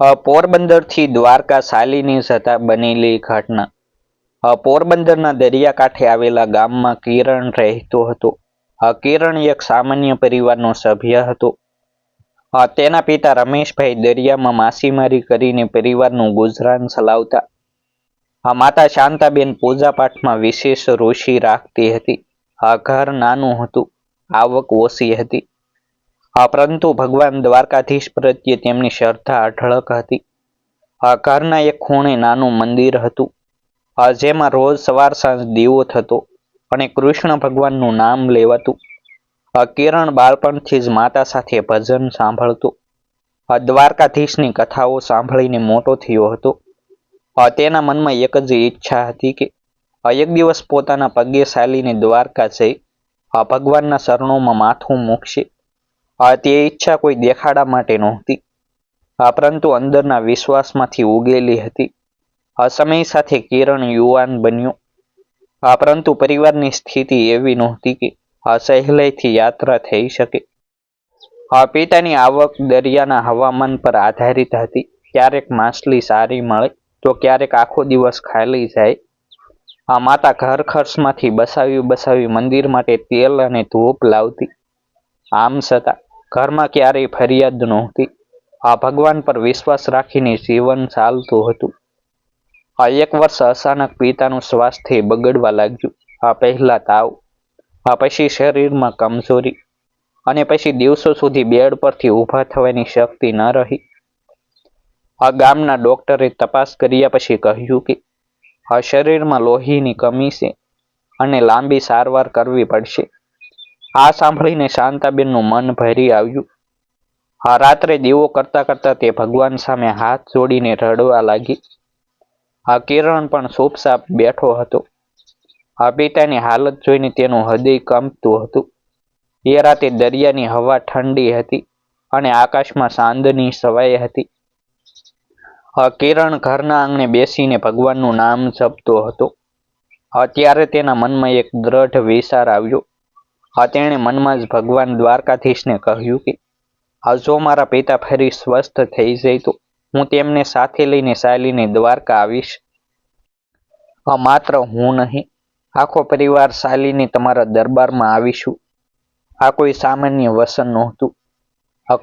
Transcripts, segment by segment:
અ, પોરબંદરથી દ્વારકા શાલીની જતા બનેલી ઘટના. પોરબંદરના દરિયાકાંઠે આવેલા ગામમાં કિરણ રહેતો હતો. કિરણ એક સામાન્ય પરિવારનો સભ્ય હતો. તેના પિતા રમેશભાઈ દરિયામાં માછીમારી કરીને પરિવારનું ગુજરાન ચલાવતા. આ માતા શાંતાબેન પૂજાપાઠમાં વિશેષ રુચિ રાખતી હતી. આ ઘર નાનું હતું. આવક ઓછી હતી. આ પરંતુ ભગવાન દ્વારકાધીશ પ્રત્યે તેમની શ્રદ્ધા અઢળક હતી. આ ઘરના એક ખૂણે નાનું મંદિર હતું. આ જેમાં રોજ સવાર સાંજ દીવો થતો અને કૃષ્ણ ભગવાનનું નામ લેવાતું. આ કિરણ બાળપણથી જ માતા સાથે ભજન સાંભળતો. આ દ્વારકાધીશની કથાઓ સાંભળીને મોટો થયો હતો. આ તેના મનમાં એક જ ઈચ્છા હતી કે એક દિવસ પોતાના પગે ચાલીને દ્વારકા જઈ આ ભગવાનના શરણોમાં માથું મૂકશે. આ તે ઈચ્છા કોઈ દેખાડા માટે નહોતી. પરંતુ અંદરના વિશ્વાસમાંથી ઉગેલી હતી. આ સમય સાથે કિરણ યુવાન બન્યો. આ પરંતુ પરિવારની સ્થિતિ એવી નહોતી કે આ સહેલાઈથી યાત્રા થઈ શકે. આ પિતાની આવક દરિયાના હવામાન પર આધારિત હતી. ક્યારેક માછલી સારી મળે, તો ક્યારેક આખો દિવસ ખાલી જાય. આ માતા ઘર ખર્ચમાંથી બસાવી બસાવી મંદિર માટે તેલ અને ધૂપ લાવતી. આમ છતાં ઘરમાં ક્યારેય ફરિયાદ નહોતી. આ ભગવાન પર વિશ્વાસ રાખીને જીવન ચાલતું હતું. આ એક વર્ષ અચાનક પિતાનું સ્વાસ્થ્ય બગડવા લાગ્યું. આ પહેલા તાવ, આ પછી શરીરમાં કમજોરી અને પછી દિવસો સુધી બેડ પરથી ઊભા થવાની શક્તિ ન રહી. આ ગામના ડોક્ટરે તપાસ કર્યા પછી કહ્યું કે, આ શરીરમાં લોહીની કમી છે અને લાંબી સારવાર કરવી પડશે. આ સાંભળીને શાંતાબેનનું મન ભરી આવ્યું. આ રાત્રે દીવો કરતા કરતા તે ભગવાન સામે હાથ જોડીને રડવા લાગી. આ કિરણ પણ સોપસાપ બેઠો હતો. આ પિતાની હાલત જોઈને તેનું હૃદય કંપતું હતું. એ રાતે દરિયાની હવા ઠંડી હતી અને આકાશમાં ચાંદની સવાઈ હતી. આ કિરણ ઘરના આંગણે બેસીને ભગવાનનું નામ જપતો હતો. અત્યારે તેના મનમાં એક દ્રઢ વિચાર આવ્યો. આ તેણે મનમાં જ ભગવાન દ્વારકાધીશને કહ્યું કે, આ જો મારા પિતા ફરી સ્વસ્થ થઈ જાય તો હું તેમને સાથે લઈને સાયલીને દ્વારકા આવીશ. આ માત્ર હું નહીં, આખો પરિવાર સાયલીને તમારા દરબારમાં આવીશું. આ કોઈ સામાન્ય વસન નહોતું.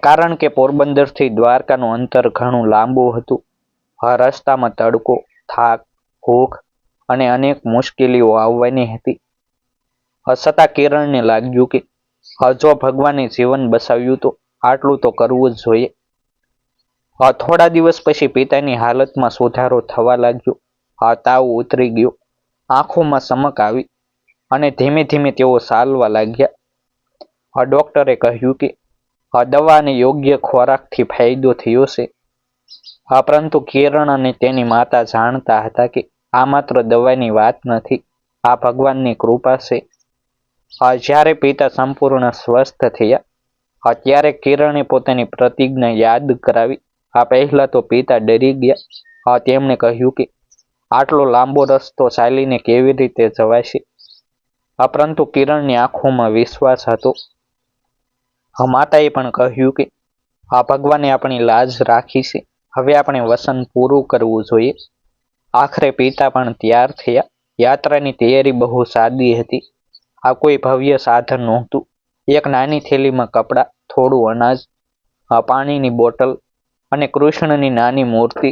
કારણ કે પોરબંદરથી દ્વારકાનું અંતર ઘણું લાંબુ હતું. આ રસ્તામાં તડકો, થાક, ભૂખ અને અનેક મુશ્કેલીઓ આવવાની હતી. છતાં કિરણને લાગ્યું કે હજો ભગવાને જીવન બસાવ્યું તો આટલું તો કરવું જ જોઈએ. થોડા દિવસ પછી પિતાની હાલતમાં સુધારો થવા લાગ્યો. આ તાવ ઉતરી ગયો. આંખોમાં ચમક આવી અને ધીમે ધીમે તેઓ ચાલવા લાગ્યા. ડોક્ટરે કહ્યું કે આ દવા અને યોગ્ય ખોરાકથી ફાયદો થયો છે. આ પરંતુ કિરણ અને તેની માતા જાણતા હતા કે આ માત્ર દવાની વાત નથી. આ ભગવાનની કૃપા છે. જ્યારે પિતા સંપૂર્ણ સ્વસ્થ થયા ત્યારે કિરણે પોતાની પ્રતિજ્ઞા યાદ કરાવી. આ પહેલા તો પિતા ડરી ગયા. તેમણે કહ્યું કે, આટલો લાંબો રસ્તો ચાલીને કેવી રીતે જવાશે? પરંતુ કિરણની આંખોમાં વિશ્વાસ હતો. માતાએ પણ કહ્યું કે, આ ભગવાને આપણી લાજ રાખી છે. હવે આપણે વસન પૂરું કરવું જોઈએ. આખરે પિતા પણ તૈયાર થયા. યાત્રાની તૈયારી બહુ સાદી હતી. આ કોઈ ભવ્ય સાધન નહોતું. એક નાની થેલીમાં કપડાં, થોડું અનાજ પાણીની બોટલ અને કૃષ્ણની નાની મૂર્તિ.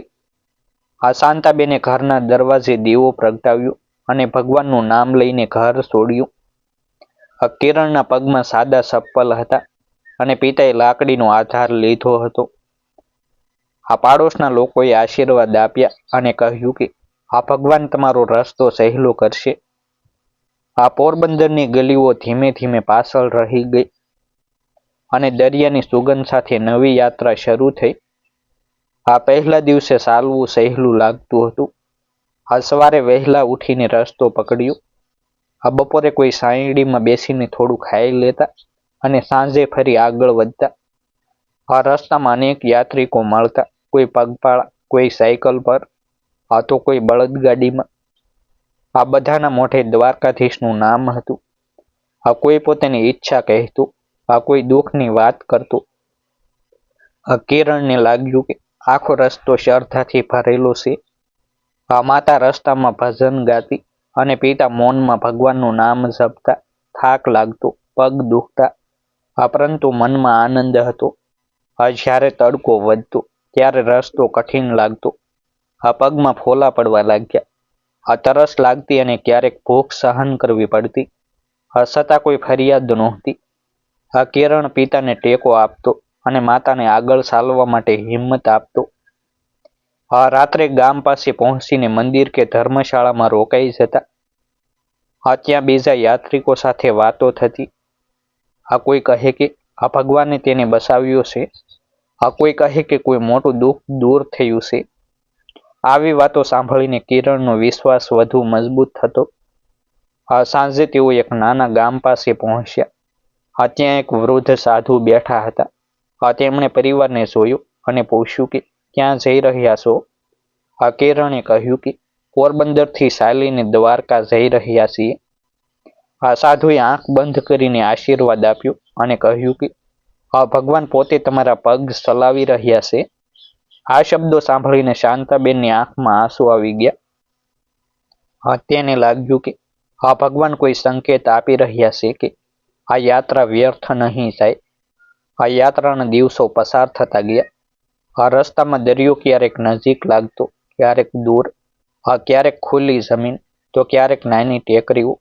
આ શાંતાબેને ઘરના દરવાજે દીવો પ્રગટાવ્યો અને ભગવાનનું નામ લઈને ઘર છોડ્યું. આ કિરણના પગમાં સાદા ચપ્પલ હતા અને પિતાએ લાકડીનો આધાર લીધો હતો. આ પાડોશના લોકોએ આશીર્વાદ આપ્યા અને કહ્યું કે, આ ભગવાન તમારો રસ્તો સહેલો કરશે. આ પોરબંદરની ગલીઓ ધીમે ધીમે પાછળ રહી ગઈ અને દરિયાની સુગંધ સાથે નવી યાત્રા શરૂ થઈ. આ પહેલા દિવસે ચાલવું સહેલું લાગતું હતું. આ સવારે વહેલા ઉઠીને રસ્તો પકડ્યો. આ બપોરે કોઈ સાયડીમાં બેસીને થોડું ખાઈ લેતા અને સાંજે ફરી આગળ વધતા. આ રસ્તામાં અનેક યાત્રિકો મળતા. કોઈ પગપાળા, કોઈ સાયકલ પર, આ તો કોઈ બળદગાડીમાં. આ બધાના મોઢે દ્વારકાધીશનું નામ હતું. આ કોઈ પોતાની ઈચ્છા કહેતું, આ કોઈ દુઃખની વાત કરતું. આ કિરણને લાગ્યું કે આખો રસ્તો શ્રદ્ધાથી ભરેલો છે. આ માતા રસ્તામાં ભજન ગાતી અને પિતા મૌનમાં ભગવાનનું નામ જપતા થાક લાગતો, પગ દુખતા. આ પરંતુ મનમાં આનંદ હતો. આ જ્યારે તડકો વધતો, ત્યારે રસ્તો કઠિન લાગતો. આ પગમાં ફોલા પડવા લાગ્યા. આ તરસ લાગતી અને ક્યારેક ભૂખ સહન કરવી પડતી. આ છતાં કોઈ ફરિયાદ નહોતી. આ કિરણ પિતાને ટેકો આપતો અને માતાને આગળ ચાલવા માટે હિંમત આપતો. આ રાત્રે ગામ પાસે પહોંચીને મંદિર કે ધર્મશાળામાં રોકાઈ જતા. આ ત્યાં બીજા યાત્રિકો સાથે વાતો થતી. આ કોઈ કહે કે, આ ભગવાને તેને બસાવ્યો છે. આ કોઈ કહે કે, કોઈ મોટું દુઃખ દૂર થયું છે. આવી વાતો સાંભળીને કિરણનો વિશ્વાસ વધુ મજબૂત થતો. સાંજે તેઓ એક નાના ગામ પાસે પહોંચ્યા. ત્યાં એક વૃદ્ધ સાધુ બેઠા હતા. તેમણે પરિવારને જોયો અને પૂછ્યું કે, ક્યાં જઈ રહ્યા છો? આ કિરણે કહ્યું કે, પોરબંદરથી ચાલીને દ્વારકા જઈ રહ્યા છીએ. આ સાધુએ આંખ બંધ કરીને આશીર્વાદ આપ્યો અને કહ્યું કે, આ ભગવાન પોતે તમારા પગ ચલાવી રહ્યા છે. આ શબ્દો સાંભળીને શાંતાબેનની આંખમાં આંસુ આવી ગયા. હા, તેને લાગ્યું કે આ ભગવાન કોઈ સંકેત આપી રહ્યા છે કે આ યાત્રા વ્યર્થ નહીં જાય આ યાત્રાના દિવસો પસાર થતા ગયા. આ રસ્તામાં દરિયો ક્યારેક નજીક લાગતો, ક્યારેક દૂર. આ ક્યારેક ખુલ્લી જમીન, તો ક્યારેક નાની ટેકરીઓ.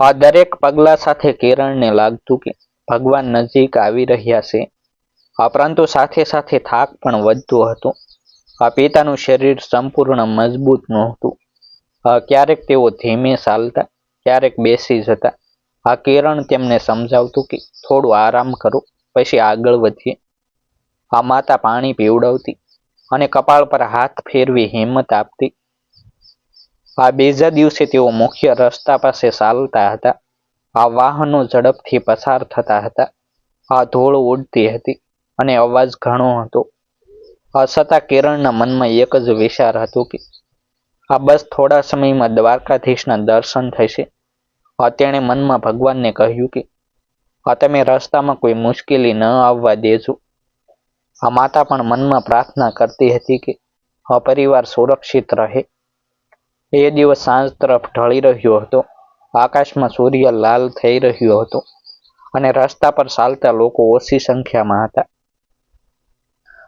આ દરેક પગલા સાથે કિરણને લાગતું કે ભગવાન નજીક આવી રહ્યા છે. આ પરંતુ સાથે સાથે થાક પણ વધતો હતો. આ પિતાનું શરીર સંપૂર્ણ મજબૂત નહોતું. આ ક્યારેક તેઓ ધીમે ચાલતા, ક્યારેક બેસી જતા. આ કિરણ તેમને સમજાવતું કે થોડું આરામ કરો, પછી આગળ વધીએ. આ માતા પાણી પીવડાવતી અને કપાળ પર હાથ ફેરવી હિંમત આપતી. આ બીજા દિવસે તેઓ મુખ્ય રસ્તા પાસે ચાલતા હતા. આ વાહનો ઝડપથી પસાર થતા હતા. આ ધૂળ ઉડતી હતી. અને અવાજ ઘણો હતો. આ છતાં કેરળના મનમાં એક જ વિચાર હતો કે આ બસ થોડા સમયમાં દ્વારકાધીશના દર્શન થશે. તેણે મનમાં ભગવાનને કહ્યું કે, આ તમે રસ્તામાં કોઈ મુશ્કેલી ન આવવા દેજો. આ માતા પણ મનમાં પ્રાર્થના કરતી હતી કે, આ પરિવાર સુરક્ષિત રહે. એ દિવસ સાંજ તરફ ઢળી રહ્યો હતો. આકાશમાં સૂર્ય લાલ થઈ રહ્યો હતો અને રસ્તા પર ચાલતા લોકો ઓછી સંખ્યામાં હતા.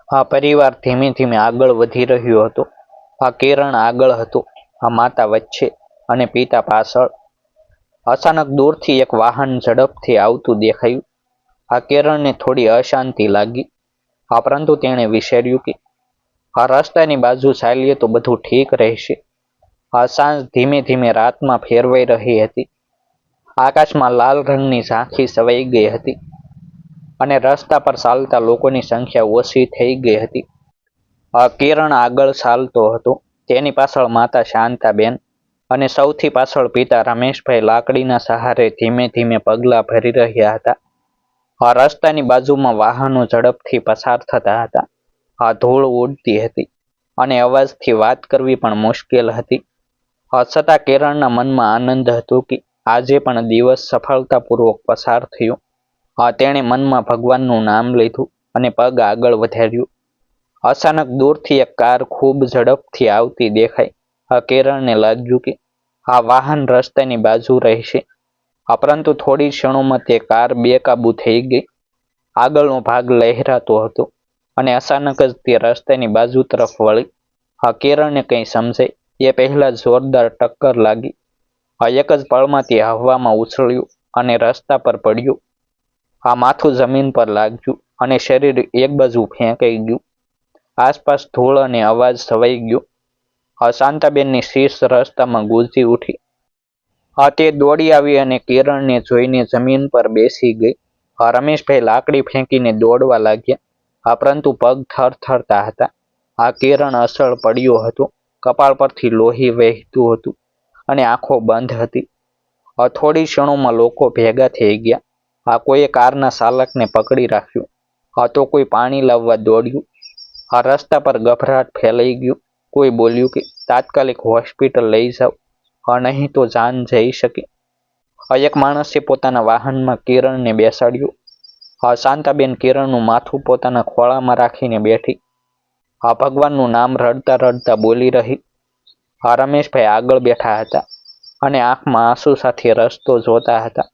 આ પરિવાર ધીમે ધીમે આગળ વધી રહ્યો હતો. આ કેરણ આગળ હતો, આ માતા વચ્ચે અને પિતા પાછળ. અચાનક દૂરથી એક વાહન ઝડપથી આવતું દેખાયું. આ કેરણને થોડી અશાંતિ લાગી. આ પરંતુ તેણે વિચાર્યું કે આ રસ્તાની બાજુ ચાલીએ તો બધું ઠીક રહેશે. આ સાંજ ધીમે ધીમે રાતમાં ફેરવાઈ રહી હતી. આકાશમાં લાલ રંગની ઝાંખી સવાઈ ગઈ હતી. અને રસ્તા પર ચાલતા લોકોની સંખ્યા ઓછી થઈ ગઈ હતી. આ કિરણ આગળ ચાલતો હતો. તેની પાછળ માતા શાંતાબેન અને સૌથી પાછળ પિતા રમેશભાઈ લાકડીના સહારે ધીમે ધીમે પગલાં ભરી રહ્યા હતા. આ રસ્તાની બાજુમાં વાહનો ઝડપથી પસાર થતા હતા. આ ધૂળ ઉડતી હતી અને અવાજથી વાત કરવી પણ મુશ્કેલ હતી. છતાં કેરળના મનમાં આનંદ હતો કે આજે પણ દિવસ સફળતાપૂર્વક પસાર થયો. તેણે મનમાં ભગવાનનું નામ લીધું અને પગ આગળ વધાર્યું. અચાનક દૂરથી એક કાર ખૂબ ઝડપથી આવતી દેખાઈ. આ કિરણને લાગ્યું કે આ વાહન રસ્તાની બાજુ રહેશે. પરંતુ થોડી ક્ષણોમાં તે કાર બેકાબૂ થઈ ગઈ. આગળનો ભાગ લહેરાતો હતો અને અચાનક જ તે રસ્તાની બાજુ તરફ વળી. આ કેરળને કંઈ સમજાય? એ પહેલા જોરદાર ટક્કર લાગી. એક જ પળમાં તે હવામાં ઉછળ્યું અને રસ્તા પર પડ્યું. આ માથું જમીન પર લાગ્યું અને શરીર એક બાજુ ફેંકાઈ ગયું. આસપાસ ધૂળ અને અવાજ છવાઈ ગયો. આ શાંતાબેનની રસ્તામાં ગુંજી ઉઠી. આ તે દોડી આવી અને કિરણને જોઈને જમીન પર બેસી ગઈ. આ રમેશભાઈ લાકડી ફેંકીને દોડવા લાગ્યા. આ પરંતુ પગ થરથરતા હતા. આ કિરણ અસળ પડ્યો હતો. કપાળ પરથી લોહી વહેતું હતું અને આંખો બંધ હતી. આ થોડી ક્ષણોમાં લોકો ભેગા થઈ ગયા. આ કોઈએ કારના ચાલકને પકડી રાખ્યું. આ તો કોઈ પાણી લાવવા દોડ્યું. આ રસ્તા પર ગભરાટ ફેલાઈ ગયું. કોઈ બોલ્યું કે, તાત્કાલિક હોસ્પિટલ લઈ જાઓ. નહીં તો જાન જઈ શકે. એક માણસે પોતાના વાહનમાં કિરણને બેસાડ્યું. આ શાંતાબેન કિરણનું માથું પોતાના ખોળામાં રાખીને બેઠી. આ ભગવાનનું નામ રડતા રડતા બોલી રહી. આ રમેશભાઈ આગળ બેઠા હતા અને આંખમાં આંસુ સાથે રસ્તો જોતા હતા.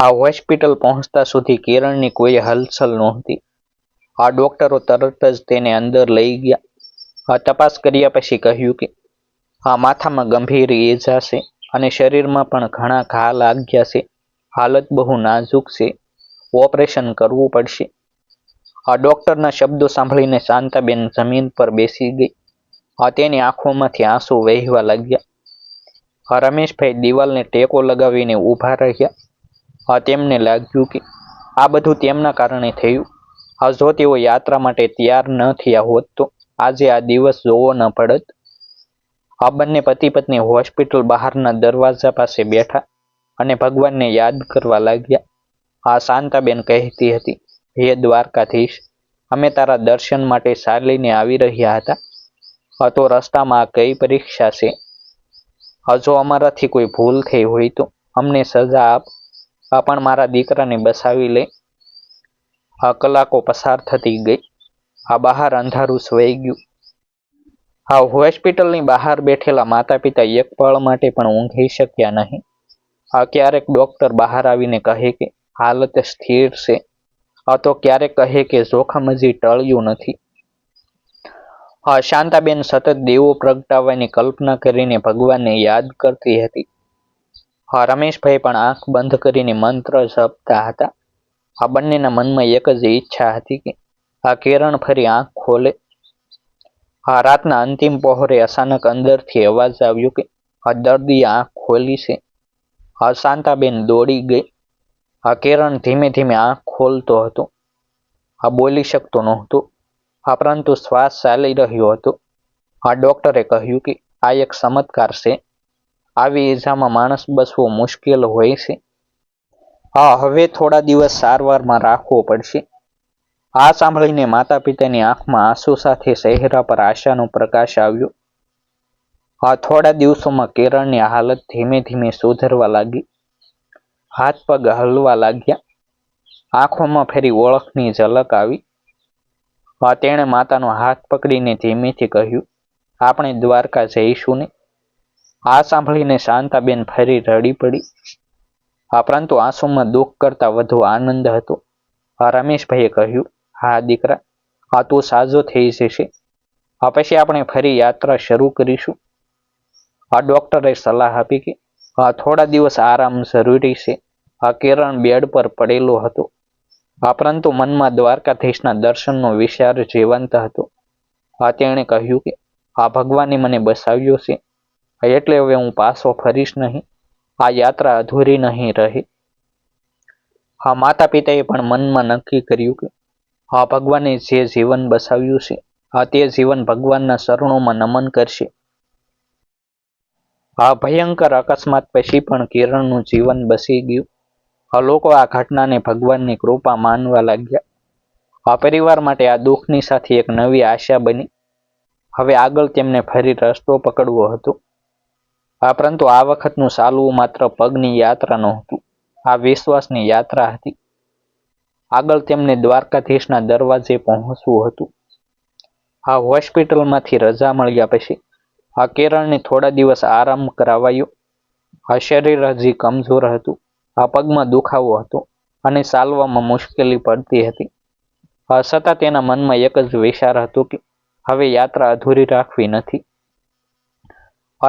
આ હોસ્પિટલ પહોંચતા સુધી કિરણની કોઈ હલચલ નહોતી. આ ડોક્ટરો તરત જ તેને અંદર લઈ ગયા. આ તપાસ કર્યા પછી કહ્યું કે, આ માથામાં ગંભીર ઈજા છે અને શરીરમાં પણ ઘણા ઘા લાગ્યા છે. હાલત બહુ નાજુક છે. ઓપરેશન કરવું પડશે. આ ડોક્ટરના શબ્દો સાંભળીને શાંતાબેન જમીન પર બેસી ગઈ. આ તેની આંખોમાંથી આંસુ વહેવા લાગ્યા. રમેશભાઈ દિવાલને ટેકો લગાવીને ઊભા રહ્યા. આ તેમને લાગ્યું કે આ બધું તેમના કારણે થયું. આ તેઓ યાત્રા માટે તૈયાર ન થયા હોત તો આજે આ દિવસ જોવો ન પડત. આ બંને પતિ પત્ની હોસ્પિટલ બહારના દરવાજા પાસે બેઠા અને ભગવાનને યાદ કરવા લાગ્યા. આ શાંતાબેન કહેતી હતી, હે દ્વારકાધીશ, અમે તારા દર્શન માટે ચાલીને આવી રહ્યા હતા. તો રસ્તામાં કઈ પરીક્ષા છે? હજુ અમારાથી કોઈ ભૂલ થઈ હોય તો અમને સજા આપ. આ પણ મારા દીકરાને બસાવી લે. આ કલાકો પસાર થતી ગઈ. આ બહાર અંધારું સવાઈ ગયું. આ હોસ્પિટલની બહાર બેઠેલા માતા પિતા એક પળ માટે પણ ઊંઘી શક્યા નહીં. આ ક્યારેક ડોક્ટર બહાર આવીને કહે કે, હાલત સ્થિર છે. આ તો ક્યારેક કહે કે, જોખમ હજી ટળ્યું નથી. શાંતાબેન સતત દેવો પ્રગટાવવાની કલ્પના કરીને ભગવાનને યાદ કરતી હતી. હા, રમેશભાઈ પણ આંખ બંધ કરીને મંત્ર જપતા હતા. આ બંનેના મનમાં એક જ ઈચ્છા હતી કે આ કિરણ ફરી આંખ ખોલે. આ રાતના અંતિમ પહોરે અચાનક અંદરથી અવાજ આવ્યો કે આ દર્દી આંખ ખોલી છે. આ શાંતાબેન દોડી ગઈ. આ કિરણ ધીમે ધીમે આંખ ખોલતો હતો. આ બોલી શકતો નહોતો. આ પરંતુ શ્વાસ ચાલી રહ્યો હતો. આ ડોક્ટરે કહ્યું કે આ એક ચમત્કાર છે. આવી ઈજામાં માણસ બસવો મુશ્કેલ હોય છે. હા, હવે થોડા દિવસ સારવારમાં રાખવો પડશે. આ સાંભળીને માતા પિતાની આંખમાં આંસુ સાથે ચહેરા પર આશાનો પ્રકાશ આવ્યો. આ થોડા દિવસોમાં કેરળની હાલત ધીમે ધીમે સુધરવા લાગી. હાથ પગ હલવા લાગ્યા. આંખોમાં ફેરી ઓળખની ઝલક આવી. તેણે માતાનો હાથ પકડીને ધીમેથી કહ્યું, આપણે દ્વારકા જઈશું ને. આ સાંભળીને શાંતાબેન ફરી રડી પડી. આ પરંતુ આંસુમાં દુઃખ કરતા વધુ આનંદ હતો. આ રમેશભાઈએ કહ્યું, હા, દીકરા આ તું સાજો થઈ જશે. આ પછી આપણે ફરી યાત્રા શરૂ કરીશું. આ ડોક્ટરે સલાહ આપી કે આ થોડા દિવસ આરામ જરૂરી છે. આ કિરણ બેડ પર પડેલો હતો. આ પરંતુ મનમાં દ્વારકાધીશના દર્શનનો વિચાર જીવંત હતો. આ તેણે કહ્યું કે આ ભગવાને મને બસાવ્યો છે. એટલે હવે હું પાછો ફરીશ નહીં. આ યાત્રા અધૂરી નહીં રહી. હા માતા પિતાએ પણ મનમાં નક્કી કર્યું કે હા, ભગવાને જે જીવન બસાવ્યું છે, હા, તે જીવન ભગવાનના શરણોમાં નમન કરશે. આ ભયંકર અકસ્માત પછી પણ કિરણનું જીવન બસી ગયું. આ લોકો આ ઘટનાને ભગવાનની કૃપા માનવા લાગ્યા. આ પરિવાર માટે આ દુઃખની સાથે એક નવી આશા બની. હવે આગળ તેમને ફરી રસ્તો પકડવો હતો. આ પરંતુ આ વખતનું ચાલવું માત્ર પગની યાત્રા નહોતું. આ વિશ્વાસની યાત્રા હતી. આગળ તેમને દ્વારકાધીશના દરવાજે પહોંચવું હતું. આ હોસ્પિટલમાંથી રજા મળ્યા પછી, આ કેરળને થોડા દિવસ આરામ કરાવાયો. આ શરીર હજી કમજોર હતું. આ પગમાં દુખાવો હતો અને ચાલવામાં મુશ્કેલી પડતી હતી. આ છતાં તેના મનમાં એક જ વિચાર હતો કે, હવે યાત્રા અધૂરી રાખવી નથી.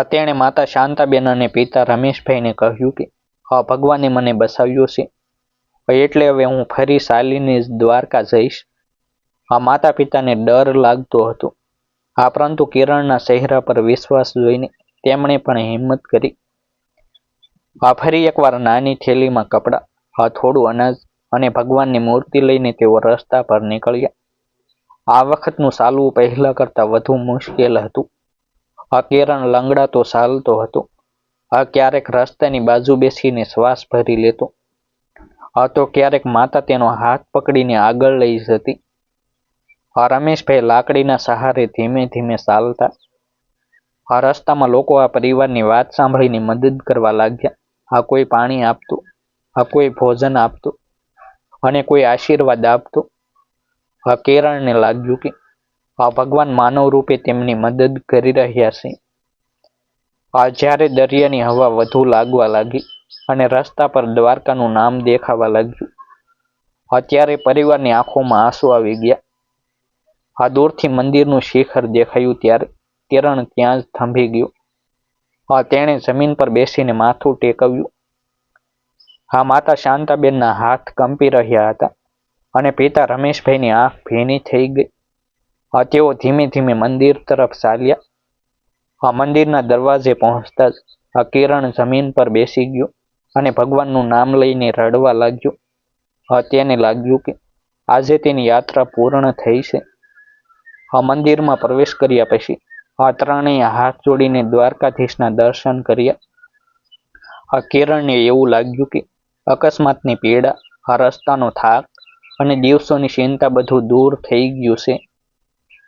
તેણે માતા શાંતાબેન અને પિતા રમેશભાઈને કહ્યું કે, હા, ભગવાને મને બસાવ્યો છે. એટલે હવે હું ફરી શાલીની દ્વારકા જઈશ. આ માતા પિતાને ડર લાગતો હતો. આ પરંતુ કિરણના ચહેરા પર વિશ્વાસ જોઈને તેમણે પણ હિંમત કરી. આ ફરી એકવાર નાની થેલીમાં કપડાં આ થોડું અનાજ અને ભગવાનની મૂર્તિ લઈને તેઓ રસ્તા પર નીકળ્યા. આ વખતનું ચાલવું પહેલા કરતાં વધુ મુશ્કેલ હતું. આ કેરણ લંગડાતો ચાલતો હતો. આ ક્યારેક રસ્તાની બાજુ બેસીને શ્વાસ ભરી લેતો. આ તો ક્યારેક માતા તેનો હાથ પકડીને આગળ લઈ જતી. આ રમેશભાઈ લાકડીના સહારે ધીમે ધીમે ચાલતા. આ રસ્તામાં લોકો આ પરિવારની વાત સાંભળીને મદદ કરવા લાગ્યા. આ કોઈ પાણી આપતું, આ કોઈ ભોજન આપતું, અને કોઈ આશીર્વાદ આપતું. આ કેરળને લાગ્યું કે આ ભગવાન માનવ રૂપે તેમની મદદ કરી રહ્યા છે. આ જ્યારે દરિયાની હવા વધુ લાગવા લાગી અને રસ્તા પર દ્વારકાનું નામ દેખાવા લાગ્યું, અત્યારે પરિવારની આંખોમાં આંસુ આવી ગયા. આ દૂરથી મંદિરનું શિખર દેખાયું ત્યારે કિરણ ત્યાં જ થંભી ગયું. આ તેણે જમીન પર બેસીને માથું ટેકવ્યું. આ માતા શાંતાબેનના હાથ કંપી રહ્યા હતા અને પિતા રમેશભાઈની આંખ ભીની થઈ ગઈ. તેઓ ધીમે ધીમે મંદિર તરફ ચાલ્યા. મંદિરના દરવાજે પહોંચતા જ કિરણ જમીન પર બેસી ગયો અને ભગવાનનું નામ લઈને રડવા લાગ્યો. તેને લાગ્યું કે આજે તેની યાત્રા પૂર્ણ થઈ છે. મંદિરમાં પ્રવેશ કર્યા પછી આ ત્રણેય હાથ જોડીને દ્વારકાધીશના દર્શન કર્યા. આ કિરણને એવું લાગ્યું કે અકસ્માતની પીડા, આ રસ્તાનો થાક અને દિવસોની ચિંતા બધું દૂર થઈ ગયું છે.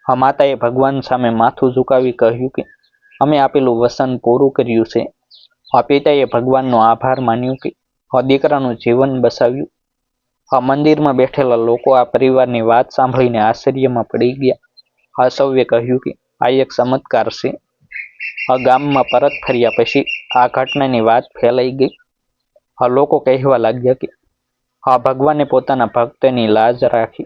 આ માતાએ ભગવાન સામે માથું ઝુકાવી કહ્યું કે, અમે આપેલું વસન પૂરું કર્યું છે. આ પિતાએ ભગવાનનો આભાર માન્યો કે આ દીકરાનું જીવન બસાવ્યું. આ મંદિરમાં બેઠેલા લોકો આ પરિવારની વાત સાંભળીને આશ્ચર્યમાં પડી ગયા. આ સૌએ કહ્યું કે, આ એક ચમત્કાર છે. આ ગામમાં પરત ફર્યા પછી આ ઘટનાની વાત ફેલાઈ ગઈ. આ લોકો કહેવા લાગ્યા કે આ ભગવાને પોતાના ભક્તની લાજ રાખી.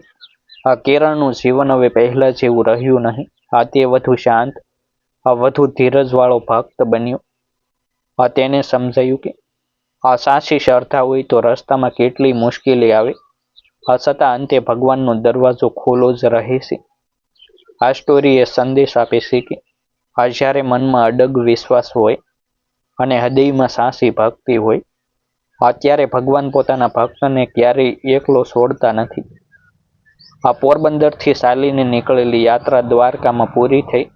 આ કેરળનું જીવન હવે પહેલા જેવું રહ્યું નહીં. આ તે વધુ શાંત, આ વધુ ધીરજવાળો ભક્ત બન્યો. આ તેને સમજાયું કે, આ સાચી શ્રદ્ધા હોય તો રસ્તામાં કેટલી મુશ્કેલી આવે. આ છતાં અંતે ભગવાનનો દરવાજો ખોલો જ રહે છે. આ સ્ટોરી એ સંદેશ આપે છે કે, આ જ્યારે મનમાં અડગ વિશ્વાસ હોય અને હૃદયમાં સાચી ભક્તિ હોય અત્યારે ભગવાન પોતાના ભક્તને ક્યારેય એકલો છોડતા નથી. આ પોરબંદરથી ચાલીને નીકળેલી યાત્રા દ્વારકામાં પૂરી થઈ.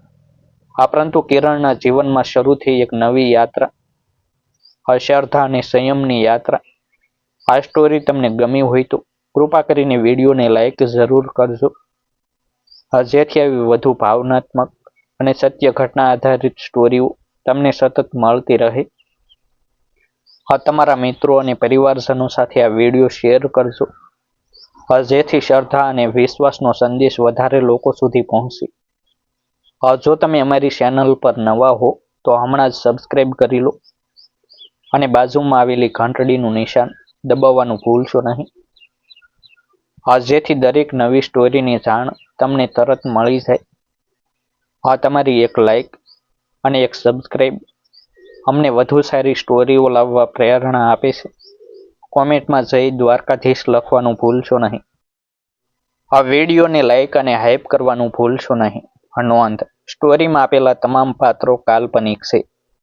આ પરંતુ કિરણના જીવનમાં શરૂ થઈ એક નવી યાત્રા. અશ્રદ્ધા અને સંયમની યાત્રા. આ સ્ટોરી તમને ગમી હોય તો કૃપા કરીને વિડીયોને લાઈક જરૂર કરજો. જેથી આવી વધુ ભાવનાત્મક અને સત્ય ઘટના આધારિત સ્ટોરીઓ તમને સતત મળતી રહે. તમારા મિત્રો અને પરિવારજનો સાથે આ વીડિયો શેર કરજો. જેથી શ્રદ્ધા અને વિશ્વાસનો સંદેશ વધારે લોકો સુધી પહોંચે જો તમે અમારી ચેનલ પર નવા હો, તો હમણાં જ સબસ્ક્રાઈબ કરી લો. અને બાજુમાં આવેલી ઘંટડીનું નિશાન દબાવવાનું ભૂલશો નહીં. આ જેથી દરેક નવી સ્ટોરીની જાણ તમને તરત મળી જાય. આ તમારી એક લાઈક અને એક સબસ્ક્રાઈબ અમને વધુ સારી સ્ટોરીઓ લાવવા પ્રેરણા આપે છે. કોમેન્ટમાં જય દ્વારકાધીશ લખવાનું ભૂલશો નહીં. આ વિડીયોને લાઇક અને હાઇપ કરવાનું ભૂલશો નહીં. નોંધ સ્ટોરીમાં આપેલા તમામ પાત્રો કાલ્પનિક છે.